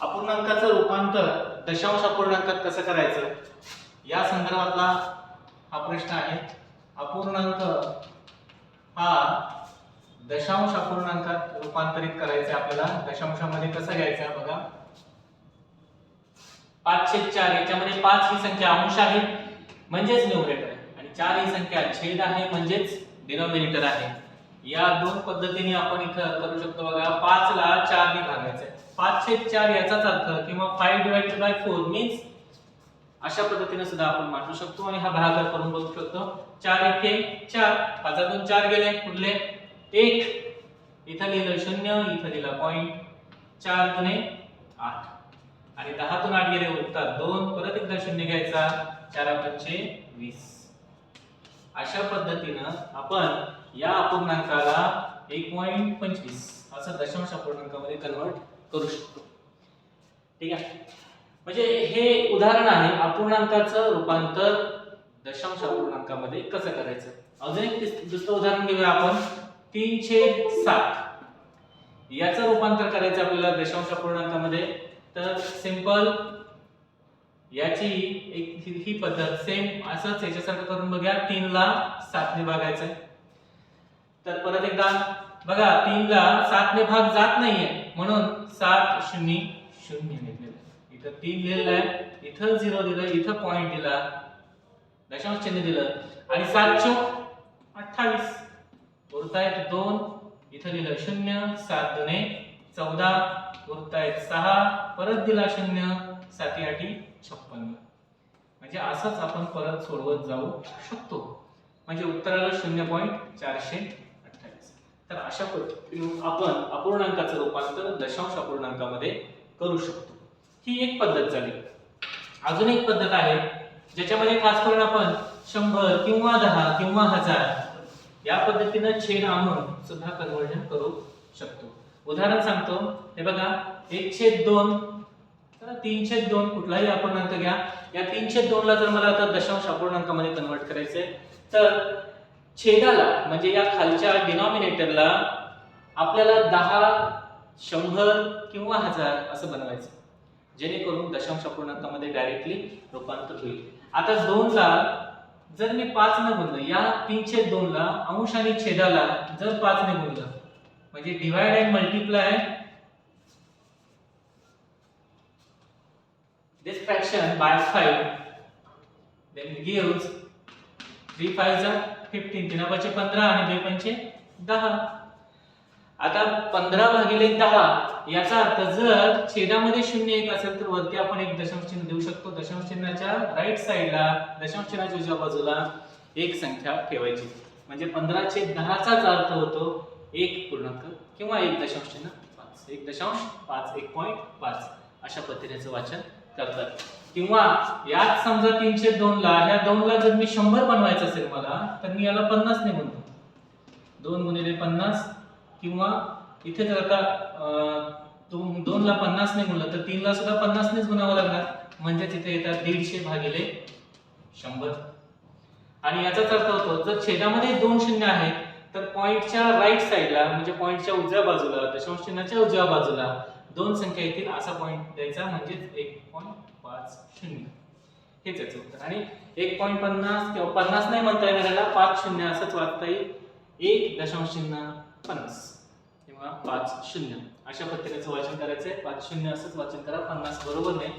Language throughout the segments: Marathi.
अपूर्णांकाचं रूपांतर दशांश अपूर्णांकात कसं करायचं? या संदर्भातला हा प्रश्न आहे. अपूर्णांक हा दशांश अपूर्णांकात रूपांतरित करायचा आहे आपल्याला. दशांशामध्ये कसं घ्यायचा बघा? पाचशे चार याच्यामध्ये पाच ही संख्या अंश आहे म्हणजेच न्यूमरेटर आहे. आणि चार ही संख्या छेद आहे म्हणजेच डिनॉमिनेटर आहे. या दोन पद्धतीने आपण इथं करू शकतो बघा. पाच ला चार ने भागायचं आहे पाच छेद चार याचाच अर्थ किंवा five divided by four means अशा पद्धतीने सुद्धा आपण मांडू शकतो आणि हा भागाकार करून बघू शकतो. चार एके चार. पाचातून चार गेले. पुढले एक. इथं लिहिलं शून्य इथं लिहिला पॉइंट चार दुने आठ. आणि दहातून आठ गेले उत्तर. दोन. परत एकदा शून्य घ्यायचा. चार पंचे वीस. अशा पद्धतीनं आपण या अपूर्णांकाला एक पॉईंट पंचवीस. असं दशांश अपूर्णांकामध्ये कन्वर्ट करू शकतो. ठीक आहे? म्हणजे हे उदाहरण आहे अपूर्णांकाचं रूपांतर दशांश अपूर्णांकामध्ये कसं करायचं? अजून एक दुसरं उदाहरण घेऊया आपण. तीनशे सात. याचं रूपांतर करायचं आपल्याला दशांश अपूर्णांकामध्ये. तर सिंपल याची एक ही- पद्धत सेम असंच याच्यासारखं करून बघा तीनला सातने भागायचं तर परत एकदा बघा तीनला सातने भाग जात नाहीये. म्हणून सात शून्य शून्य लिहिलेलं इथं तीन लिहिलेलं आहे इथं झिरो दिलं इथं पॉइंट दिला दशांश चिन्ह दिलं. आणि सात चौक अठ्ठावीस. उरतायत दोन इथं लिहिलं शून्य सात दुने चौदा. उरतायत सहा परत दिला शून्य साती आठी छप्पन्न म्हणजे असंच आपण परत सोडवत जाऊ शकतो. म्हणजे उत्तराला शून्य पॉईंट चारशे तर अशा पद्धतीने आपण अपूर्णांकाचं रूपांतर दशांश अपूर्णांकामध्ये करू शकतो. ही एक पद्धत झाली. अजून एक पद्धत आहे ज्याच्यामध्ये खास करून आपण शंभर किंवा दहा किंवा हजार या पद्धतीनं छेद आणून सुद्धा कन्वर्जन करू शकतो. उदाहरण सांगतो. हे बघा एक छेद दोन. तर तीनशे दोन कुठलाही अपूर्णांक घ्या. या तीनशे दोन ला जर मला आता दशांश अपूर्णांकामध्ये कन्वर्ट करायचंय तर छेदाला म्हणजे या खालच्या डिनॉमिनेटरला आपल्याला दहा शंभर किंवा हजार असं बनवायचं. जेणेकरून दशांश अपूर्णांकामध्ये डायरेक्टली रूपांतर होईल. आता दोनला जर मी पाच न गुणलं या तीनशे दोनला अंश आणि छेदाला जर पाच ने गुणलं म्हणजे divide and multiply this fraction by 5 then it gives 3 5 are 15 तीन पाचशे पंधरा आणि 2 पंचे दहा. आता 15 भागिले दहा याचा अर्थ जर छेदामध्ये शून्य एक असेल तर वरती आपण एक दशांश चिन्ह देऊ शकतो. दशांश चिन्हाच्या राईट साईडला दशांश चिन्हाच्या उजव्या बाजूला एक संख्या ठेवायची. म्हणजे 15 छेद दहाचाच अर्थ होतो एक पूर्णांक किंवा एक दशांश चिन्ह पाच. एक दशांश पाच एक पॉईंट पाच. अशा पद्धतीचं वाचन करतात. किंवा यात समजा तीनशे दोन ला या दोन ला जर मी शंभर बनवायचं असेल मला तर मी याला पन्नास ने म्हणतो. दोन गुणिले पन्नास किंवा इथे जर आता दोन ला पन्नास ने गुणलं तर तीन ला सुद्धा पन्नासनेच गुणावं लागणार. म्हणजेच इथे येतात दीडशे भागिले शंभर. आणि याचाच अर्थ होतो जर छेदामध्ये दोन शून्य आहेत तर पॉइंटच्या राईट साईडला म्हणजे पॉइंटच्या उजव्या बाजूला दशांश चिन्हाच्या उजव्या बाजूला दोन संख्या येतील असा पॉईंट द्यायचा म्हणजेच एक पॉईंट पाच शून्य. हेच याचं उत्तर. आणि एक पॉईंट पन्नास किंवा पन्नास नाही म्हणता येणार याला पाच शून्य असंच वाचता येईल. एक दशांश चिन्ह पन्नास किंवा पाच शून्य. अशा पद्धतीचं वाचन करायचंय. पाच शून्य असंच वाचन करा पन्नास बरोबर नाही.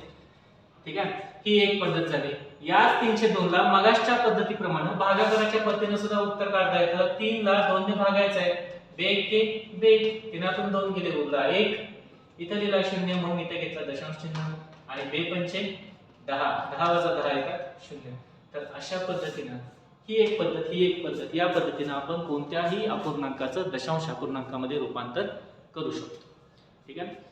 ठीक आहे? ही एक पद्धत झाली. याच तीनशे दोन ला मगाशच्या पद्धतीप्रमाणे भागाकाराच्या पद्धतीने सुद्धा उत्तर काढता येतं. तीन ला दोन ने भागायचं आहे बेग के बेग तिनातून दोन गेले उरला. एक इथं लिहिला शून्य म्हणून इथे घेतला दशांश चिन्ह आणि बे पंचे दहा. दहा वजा दहा येतात शून्य. तर अशा पद्धतीनं ही एक पद्धत ही एक पद्धत या पद्धतीनं आपण कोणत्याही अपूर्णांकाचं दशांश अपूर्णांकामध्ये रूपांतर करू शकतो. ठीक आहे?